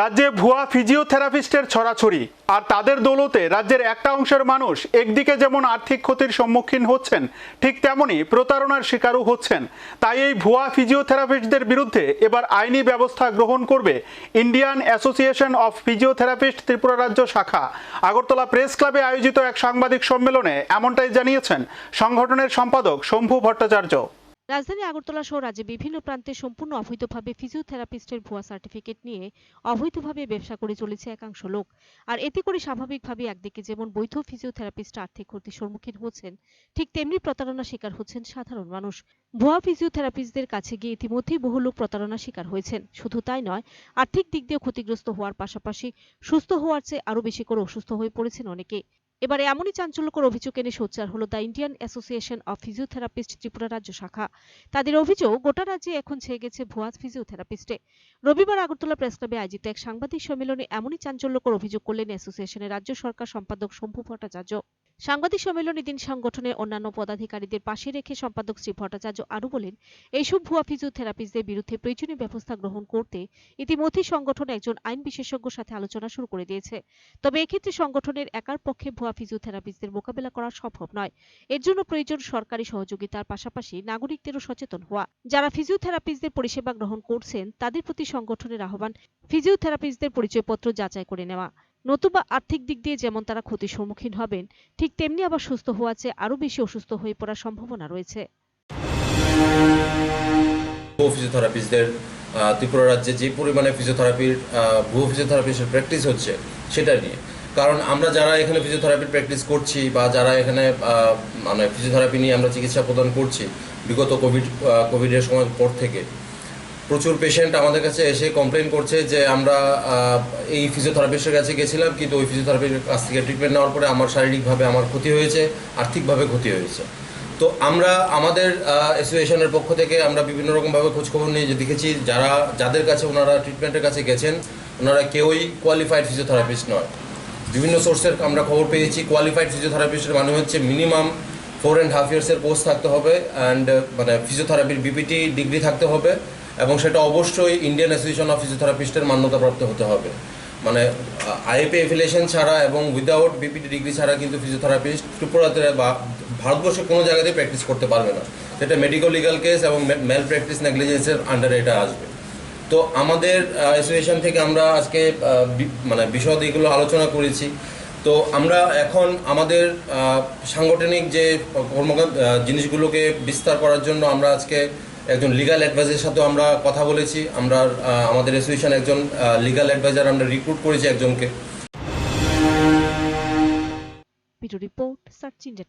রাজ্যে ভুয়া ফিজিওথেরাপিস্টের ছড়াছড়ি, আর তাদের দৌলতে রাজ্যের একটা অংশের মানুষ একদিকে যেমন আর্থিক ক্ষতির সম্মুখীন হচ্ছেন, ঠিক তেমনি প্রতারণার শিকারও হচ্ছেন। তাই এই ভুয়া ফিজিওথেরাপিস্টদের বিরুদ্ধে এবার আইনি ব্যবস্থা গ্রহণ করবে Indian association of physiotherapist Tripura রাজ্য শাখা। আগরতলা প্রেস ক্লাবে আয়োজিত এক সাংবাদিক সম্মেলনে এমনটাই জানিয়েছেন সংগঠনের সম্পাদক শম্ভু ভট্টাচার্য। রাজধানী আগরতলা সহ রাজ্যে বিভিন্ন প্রান্তে সম্পূর্ণ অবৈধভাবে ফিজিওথেরাপিস্টের ভুয়া সার্টিফিকেট নিয়ে অবৈধভাবে ব্যবসা করে চলেছে একাংশ লোক। আর এতে করে স্বাভাবিকভাবে একদিকে যেমন বৈধ ফিজিওথেরাপিস্ট আর্থিক ক্ষতির সম্মুখীন হচ্ছেন, ঠিক তেমনি প্রতারণার শিকার হচ্ছেন সাধারণ মানুষ। ভুয়া ফিজিওথেরাপিস্টদের কাছে গিয়ে ইতিমধ্যেই বহু লোক প্রতারণার শিকার হয়েছেন। শুধু তাই নয়, আর্থিক দিক দিয়ে ক্ষতিগ্রস্ত হওয়ার পাশাপাশি সুস্থ হওয়ার চেয়ে আরও বেশি করে অসুস্থ হয়ে পড়েছেন অনেকে এবারে এমনই চাঞ্চল্যকর অভিযোগ এনে সোচ্চার হলো the Indian association of physiotherapist Tripura রাজ্য শাখা। তাদের অভিযোগ, গোটা রাজ্যে এখন ছেয়ে গেছে ভুয়া ফিজিওথেরাপিস্টে। রবিবার আগরতলা প্রেস ক্লাবে আয়োজিত এক সাংবাদিক সম্মেলনে এমনই চাঞ্চল্যকর অভিযোগ করলেন অ্যাসোসিয়েশনের রাজ্য সরকার সম্পাদক শম্ভু ভট্টাচার্য। সাংবাদিক সম্মেলনে দিন সংগঠনের অন্যান্য পদাধিকারীদের পাশে রেখে সম্পাদক শ্রী ভট্টাচার্য আরও বলেন, এইসব ভুয়া ফিজিওথেরাপিস্টদের বিরুদ্ধে প্রয়োজনীয় ব্যবস্থা গ্রহণ করতে ইতিমধ্যেই সংগঠন একজন আইন বিশেষজ্ঞর সাথে আলোচনা শুরু করে দিয়েছে। তবে এক্ষেত্রে সংগঠনের একার পক্ষে ভুয়া ফিজিওথেরাপিস্টদের মোকাবেলা করা সম্ভব নয়। এর জন্য প্রয়োজন সরকারি সহযোগিতার পাশাপাশি নাগরিকদেরও সচেতন হওয়া। যারা ফিজিওথেরাপিস্টদের পরিষেবা গ্রহণ করছেন, তাদের প্রতি সংগঠনের আহ্বান ফিজিওথেরাপিস্টদের পরিচয়পত্র যাচাই করে নেওয়া। নতুবা আর্থিক দিক দিয়ে যেমন তারা ক্ষতির সম্মুখীন হবেন, ঠিক তেমনি আবার সুস্থ হওয়া চেয়ে আরও বেশি অসুস্থ হয়ে পড়ার সম্ভাবনা রয়েছে। ফিজিওথেরাপিস্টদের ত্রিপুরা রাজ্যে যে পরিমাণে ফিজিওথেরাপির ভুয়ো ফিজিওথেরাপিস্টের প্র্যাকটিস হচ্ছে, সেটা নিয়ে। কারণ আমরা যারা এখানে ফিজিওথেরাপির প্র্যাকটিস করছি বা যারা এখানে মানে ফিজিওথেরাপি নিয়ে আমরা চিকিৎসা প্রদান করছি, বিগত কোভিড কোভিডের সময় পর থেকে প্রচুর পেশেন্ট আমাদের কাছে এসে কমপ্লেন করছে যে আমরা এই ফিজিওথেরাপিস্টের কাছে গেছিলাম, কিন্তু ওই ফিজিওথেরাপির কাছ থেকে ট্রিটমেন্ট নেওয়ার পরে আমার শারীরিকভাবে আমার ক্ষতি হয়েছে, আর্থিকভাবে ক্ষতি হয়েছে। তো আমরা, আমাদের অ্যাসোসিয়েশনের পক্ষ থেকে আমরা বিভিন্ন রকমভাবে খোঁজখবর নিয়ে যে দেখেছি, যারা, যাদের কাছে ওনারা ট্রিটমেন্টের কাছে গেছেন, ওনারা কেউই কোয়ালিফাইড ফিজিওথেরাপিস্ট নয়। বিভিন্ন সোর্সের আমরা খবর পেয়েছি কোয়ালিফাইড ফিজিওথেরাপিস্টের মানে হচ্ছে মিনিমাম ফোর অ্যান্ড হাফ ইয়ার্সের কোর্স থাকতে হবে অ্যান্ড মানে ফিজিওথেরাপির বিপিটি ডিগ্রি থাকতে হবে। এবং সেটা অবশ্যই ইন্ডিয়ান অ্যাসোসিয়েশন অফ ফিজিওথেরাপিস্টের মান্যতাপ্রাপ্ত হতে হবে। মানে আইএপি এফিলিয়েশন ছাড়া এবং উইদাউট বিপিটি ডিগ্রি ছাড়া কিন্তু ফিজিওথেরাপিস্ট ত্রিপুরাতে বা ভারতবর্ষে কোনো জায়গাতেই প্র্যাকটিস করতে পারবে না। সেটা মেডিকেল লিগাল কেস এবং মেল প্র্যাকটিস নেগলিজেন্সের আন্ডারে এটা আসবে। তো আমাদের অ্যাসোসিয়েশন থেকে আমরা আজকে মানে বিশদ এগুলো আলোচনা করেছি। তো আমরা এখন আমাদের সাংগঠনিক যে কর্মকাণ্ড জিনিসগুলোকে বিস্তার করার জন্য আমরা আজকে একজন লিগাল অ্যাডভাইজারের সাথেও আমরা কথা বলেছি। আমরা আমাদের অ্যাসোসিয়েশন একজন লিগাল অ্যাডভাইজার আমরা রিক্রুট করেছি একজনকে। Report search India